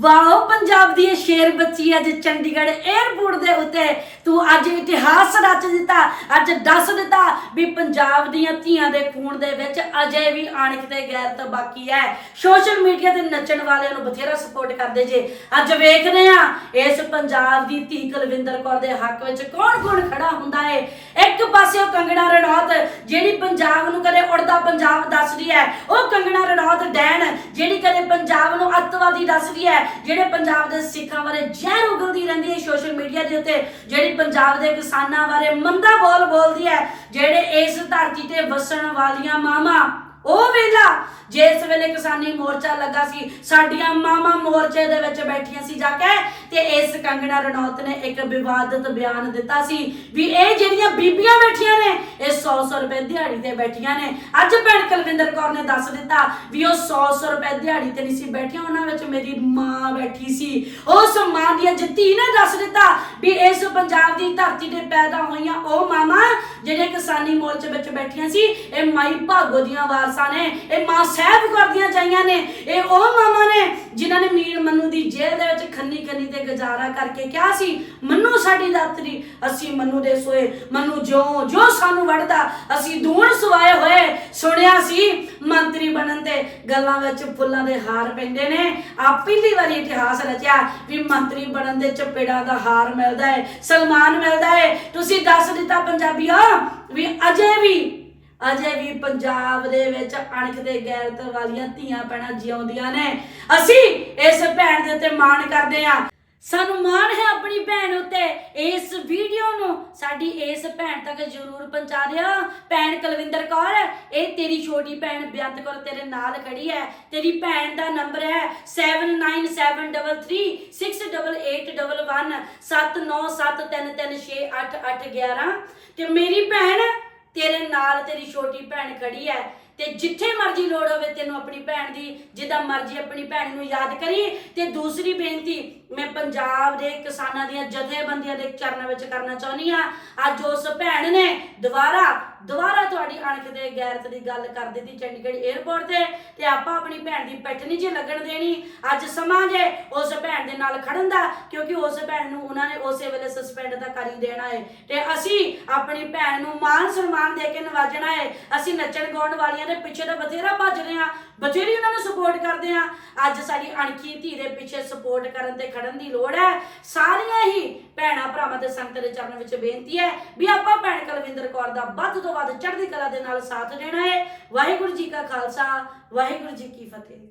Wow Punjab ਦੀ ਇਹ ਸ਼ੇਰ ਬੱਚੀ ਅੱਜ ਚੰਡੀਗੜ੍ਹ 에ਅਰਪੋਰਟ ਦੇ ਉੱਤੇ। ਤੂੰ ਅੱਜ ਇਤਿਹਾਸ ਰਚ ਦਿੱਤਾ, ਅੱਜ ਦੱਸ ਦਿੱਤਾ ਵੀ ਪੰਜਾਬ ਦੀਆਂ ਧੀਆਂ ਦੇ ਖੂਨ ਦੇ ਵਿੱਚ ਅਜੇ ਵੀ ਆਣਕ ਤੇ ਗੈਰਤ ਬਾਕੀ ਹੈ। ਸੋਸ਼ਲ ਮੀਡੀਆ ਤੇ ਨੱਚਣ ਵਾਲਿਆਂ ਨੂੰ ਬਥੇਰਾ ਸਪੋਰਟ ਕਰਦੇ ਜੇ। ਅੱਜ ਵੇਖਦੇ ਆ ਇਸ ਪੰਜਾਬ ਦੀ ਧੀ ਕੁਲਵਿੰਦਰ ਕੌਰ ਦੇ ਹੱਕ ਵਿੱਚ ਕੌਣ-ਕੌਣ ਖੜਾ ਹੁੰਦਾ ਹੈ ਇੱਕ ਪਾਸੇ ਉਹ ਕੰਗਣਾ ਰਣੌਤ, ਜਿਹੜੀ ਪੰਜਾਬ ਨੂੰ ਕਦੇ ਉੜਦਾ ਪੰਜਾਬ ਦੱਸਦੀ ਹੈ, ਉਹ ਕੰਗਣਾ ਰਣੌਤ, ਡੈਣ ਜਿਹੜੀ ਕਦੇ ਪੰਜਾਬ ਨੂੰ ਅੱਤਵਾਦੀ ਦੱਸਦੀ ਹੈ, ਜਿਹੜੇ ਪੰਜਾਬ ਦੇ ਸਿੱਖਾਂ ਬਾਰੇ ਜ਼ਹਿਰ ਉਗਲਦੀ ਰਹਿੰਦੀ ਹੈ ਸੋਸ਼ਲ ਮੀਡੀਆ ਦੇ ਉੱਤੇ, ਜਿਹੜੀ ਪੰਜਾਬ ਦੇ ਕਿਸਾਨਾਂ ਬਾਰੇ ਮੰਦਾ ਬੋਲ ਬੋਲਦੀ ਹੈ, ਜਿਹੜੇ ਇਸ ਧਰਤੀ ਤੇ ਵਸਣ ਵਾਲੀਆਂ ਮਾਵਾਂ, ਉਹ ਵੇਲਾ ਜਿਸ ਵੇਲੇ ਕਿਸਾਨੀ ਮੋਰਚਾ ਲੱਗਾ ਸੀ, ਸਾਡੀਆਂ ਮਾਵਾਂ ਮੋਰਚੇ ਦੇ ਵਿੱਚ ਬੈਠੀਆਂ ਸੀ, ਜਾ ਕੇ ਤੇ ਇਸ ਕੰਗਣਾ ਰਣੌਤ ਨੇ ਇੱਕ ਵਿਵਾਦਤ ਬਿਆਨ ਦਿੱਤਾ ਸੀ ਵੀ ਇਹ ਜਿਹੜੀਆਂ ਬੀਬੀਆਂ ਬੈਠੀਆਂ ਨੇ, ਇਹ 100-100 ਰੁਪਏ ਦਿਹਾੜੀ ਤੇ ਬੈਠੀਆਂ ਨੇ। ਅੱਜ ਭੈਣ ਕੁਲਵਿੰਦਰ ਕੌਰ ਨੇ ਦੱਸ ਦਿੱਤਾ ਵੀ ਉਹ 100-100 ਰੁਪਏ ਦਿਹਾੜੀ ਤੇ ਨਹੀਂ ਸੀ ਬੈਠੀਆਂ, ਉਹਨਾਂ ਵਿੱਚ ਮੇਰੀ ਮਾਂ ਬੈਠੀ ਸੀ। ਉਸ ਮਾਂ ਦੀ ਜਿੱਤੀ ਨੇ ਦੱਸ ਦਿੱਤਾ ਵੀ ਇਸ ਪੰਜਾਬ ਦੀ ਧਰਤੀ ਤੇ ਪੈਦਾ ਹੋਈਆਂ ਉਹ ਮਾਮਾ ਜਿਹੜੇ ਕਿਸਾਨੀ ਮੋਰਚੇ ਵਿੱਚ ਬੈਠੀਆਂ ਸੀ, ਇਹ ਮਾਈ ਭਾਗੋ ਦੀਆਂ ਵਾਰਸਾਂ ਨੇ, ਇਹ ਮਾਂ ਸਾਹਿਬ ਕਰਦੀਆਂ ਚਾਹੀਆਂ ਨੇ, ਇਹ ਉਹ ਮਾਵਾਂ ਨੇ ਜਿਨ੍ਹਾਂ ਨੇ ਮੀਰ ਮੰਨੂ ਦੀ ਜੇਲ੍ਹ ਦੇ ਵਿੱਚ ਖੰਨੀ ਖੰਨੀ ਤੇ ਗੁਜ਼ਾਰਾ ਕਰਕੇ ਕਿਹਾ ਸੀ, ਮੰਨੂ ਸਾਡੀ ਦਾਤਰੀ, ਅਸੀਂ ਮੰਨੂ ਦੇ ਸੋਏ, ਮੰਨੂ ਜੋ ਜੋ ਸਾਨੂੰ ਵੜਦਾ, ਅਸੀਂ ਦੂਣ ਸਵਾਏ ਹੋਏ। ਸੁਣਿਆ ਸੀ ਮੰਤਰੀ ਬਣਨ ਤੇ ਗੱਲਾਂ ਵਿੱਚ ਫੁੱਲਾਂ ਦੇ ਹਾਰ ਪੈਂਦੇ ਨੇ। ਆ ਪਹਿਲੀ ਵਾਰੀ ਇਤਿਹਾਸ ਰਚਿਆ ਵੀ ਮੰਤਰੀ ਬਣਨ ਦੇ ਚਪੇੜਾਂ ਦਾ ਹਾਰ ਮਿਲਦਾ ਹੈ ਸਨਮਾਨ ਮਿਲਦਾ ਹੈ ਤੁਸੀਂ ਦੱਸ ਦਿੱਤਾ ਪੰਜਾਬੀਓ ਵੀ ਅਜੇ ਵੀ ਅਜੇ ਵੀ ਪੰਜਾਬ ਦੇ ਵਿੱਚ ਅਣਖ ਤੇ ਗੈਰਤ ਵਾਲੀਆਂ ਧੀਆਂ ਭੈਣਾਂ ਜਿਉਂਦੀਆਂ ਨੇ। ਅਸੀਂ ਇਸ ਭੈਣ ਦੇ ਉੱਤੇ ਮਾਣ ਕਰਦੇ ਹਾਂ। ਸਾਨੂੰ ਮਾਣ ਹੈ ਆਪਣੀ ਭੈਣ ਉੱਤੇ। ਇਸ ਵੀਡੀਓ ਨੂੰ ਸਾਡੀ ਇਸ ਭੈਣ ਤੱਕ ਜ਼ਰੂਰ ਪਹੁੰਚਾ ਦਿਓ ਭੈਣ ਕੁਲਵਿੰਦਰ ਕੌਰ, ਇਹ ਤੇਰੀ ਛੋਟੀ ਭੈਣ ਬੇਅੰਤ ਕੌਰ ਤੇਰੇ ਨਾਲ ਖੜੀ ਹੈ। ਤੇਰੀ ਭੈਣ ਦਾ ਨੰਬਰ ਹੈ 7973688811 7973368811 ਤੇ ਮੇਰੀ ਭੈਣ ਤੇਰੇ ਨਾਲ ਤੇਰੀ ਛੋਟੀ ਭੈਣ ਖੜੀ ਹੈ। ਤੇ ਜਿੱਥੇ ਮਰਜ਼ੀ ਲੋੜ ਹੋਵੇ ਤੈਨੂੰ ਆਪਣੀ ਭੈਣ ਦੀ, ਜਿੱਦਾਂ ਮਰਜ਼ੀ ਆਪਣੀ ਭੈਣ ਨੂੰ ਯਾਦ ਕਰੀ। ਤੇ ਦੂਸਰੀ ਬੇਨਤੀ, ਮੈਂ ਪੰਜਾਬ ਦੇ ਕਿਸਾਨਾਂ ਦੀਆਂ ਜਥੇਬੰਦੀਆਂ ਦੇ ਚਰਨਾਂ ਵਿੱਚ ਕਰਨਾ ਚਾਹੁੰਦੀ ਆ ਅੱਜ ਉਸ ਭੈਣ ਨੇ ਦੁਬਾਰਾ ਦੁਬਾਰਾ ਤੁਹਾਡੀ ਅਣਖ ਦੇ ਗੈਰਤ ਦੀ ਗੱਲ ਕਰ ਦਿੱਤੀ ਚੰਡੀਗੜ੍ਹ 에ਅਰਪੋਰਟ ਤੇ ਤੇ ਆਪਾਂ ਆਪਣੀ ਭੈਣ ਦੀ ਪਿੱਠ ਨਹੀਂ ਜੇ ਲੱਗਣ ਦੇਣੀ। ਅੱਜ ਸਮਾਂ ਜੇ ਉਸ ਭੈਣ ਦੇ ਨਾਲ ਖੜਨ ਦਾ, ਕਿਉਂਕਿ ਉਸ ਭੈਣ ਨੂੰ ਉਹਨਾਂ ਨੇ ਉਸੇ ਵੇਲੇ ਸਸਪੈਂਡ ਤਾਂ ਕਰ ਹੀ ਦੇਣਾ ਹੈ ਤੇ ਅਸੀਂ ਆਪਣੀ ਭੈਣ ਨੂੰ ਮਾਨ ਸਨਮਾਨ ਦੇ ਕੇ ਨਵਾਜਣਾ ਹੈ ਅਸੀਂ ਨੱਚਣ ਗਾਉਣ ਵਾਲੀਆਂ ਦੇ ਪਿੱਛੇ ਤਾਂ ਬਥੇਰਾ ਭੱਜ ਰਹੇ ਆ, ਬਥੇਰੀ ਉਹਨਾਂ ਨੂੰ ਸਪੋਰਟ ਕਰਦੇ ਆ। ਅੱਜ ਸਾਡੀ ਅਣਖੀ ਧੀ ਦੇ ਪਿੱਛੇ ਸਪੋਰਟ ਕਰਨ ਤੇ ਖੜਨ ਦੀ ਲੋੜ ਹੈ। ਸਾਰੀਆਂ ਹੀ ਭੈਣਾਂ ਭਰਾਵਾਂ ਤੇ ਸੰਗਤ ਦੇ ਚਰਨ ਵਿੱਚ ਬੇਨਤੀ ਹੈ ਵੀ ਆਪਾਂ ਭੈਣ ਕੁਲਵਿੰਦਰ ਕੌਰ ਦਾ ਵੱਧ ਤੋਂ ਵੱਧ ਚੜ੍ਹਦੀ ਕਲਾ ਦੇ ਨਾਲ ਸਾਥ ਦੇਣਾ ਹੈ ਵਾਹਿਗੁਰੂ ਜੀ ਕਾ ਖਾਲਸਾ, ਵਾਹਿਗੁਰੂ ਜੀ ਕੀ ਫਤਿਹ।